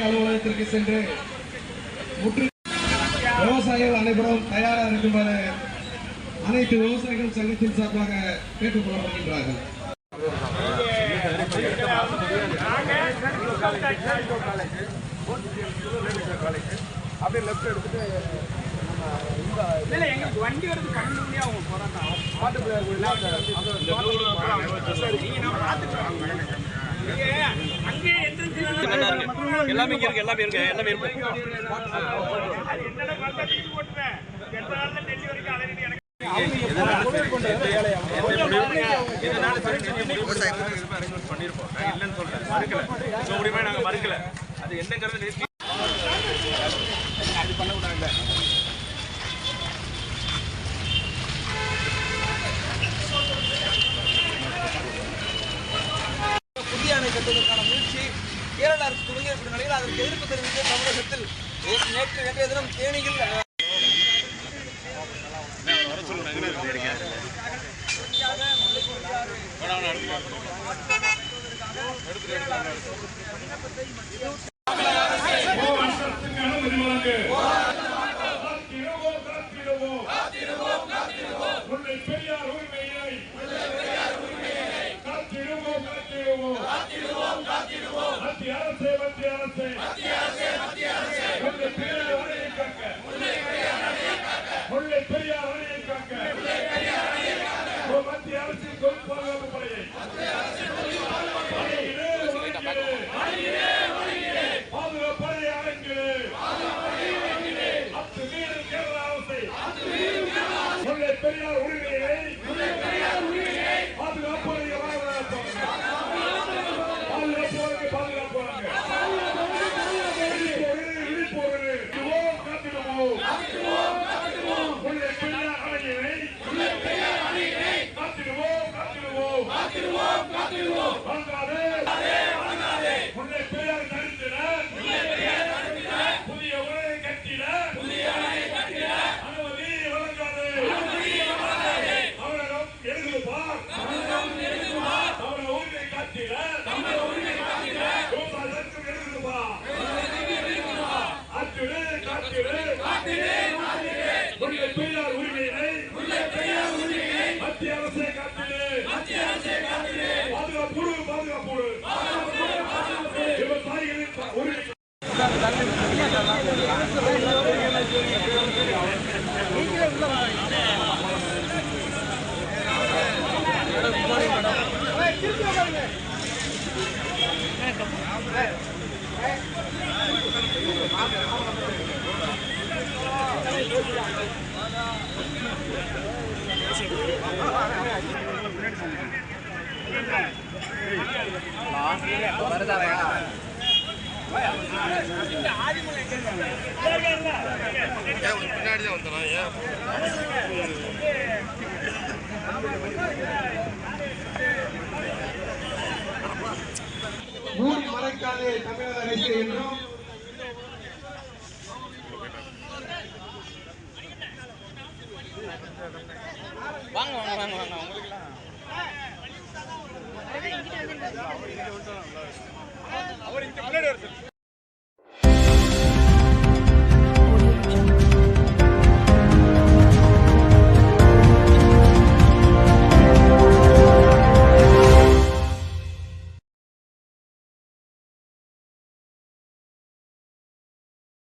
அலுவலகத்திற்கு சென்று முற்று விவசாயிகள் அனைவரும் தயாராக இருக்குமாறு அனைத்து விவசாயிகள் சங்கத்தின் சார்பாக கேட்டுக் கொள்ளப்படுகின்றார்கள் இல்ல எங்களுக்கு வண்டி வருது முடியா அவங்க போராட்டம் நீங்க நான் பார்த்துட்டு நீங்க அங்கே எந்திரிச்சு எல்லாமே இங்க இருக்கு எல்லாமே இருக்கு எல்லாமே இருக்கு. பண்ணிருப்போம் இல்லைன்னு சொல்றேன் மறுக்கல நாங்க மறுக்கல அது என்னங்கிறது அது பண்ணக்கூடாது புதிய அணை கட்டுவதற்கான கேரள அரசு துவங்கியிருக்கிற நிலையில் அதற்கு எதிர்ப்பு தெரிவித்து தமிழகத்தில் நேற்று நேற்றைய தினம் தேனியில் அஹ், காத்திடுவோம் மத்திய அரசே மத்திய அரசே. முல்லை பெரியார் அணையை காக்க. முல்லை பெரியார் அணையை காக்க. ஓ, மத்திய அரசின் கொள் பாதுகாப்பு படையை. மத்திய வணங்கிடு. பாதுகாப்பு படையை அடங்கிடு. அத்துமீறல் கேரள அரசை முல்லை பெரியார் உரிமையை பாதுகாப்புடைய பாதுகாப்பு பாதுகாப்பு விழிப்போடு காத்திடுவோம் முல்லை பெரியார் அணையினை காத்திடுவோம் காத்திடுவோம் வணங்காதே முல்லை பெரியார் தடுத்திட புதிய உரையை கட்டிட அனுமதி வழங்காதே தமிழகம் எழுது பார் தமிழக உரிமை காத்திட விவசாயிகளுக்கும் எழுது பார் அத்துடு காத்திடு முல்லை பெரியார் உரிமையினை மத்திய அரசை காத்திடு. பாதுகாப்பு பாதுகாப்பு விவசாயிகளின் உரிமை மூடி மறைக்காதே தமிழக அரசு என்றும் அவங்களுக்கு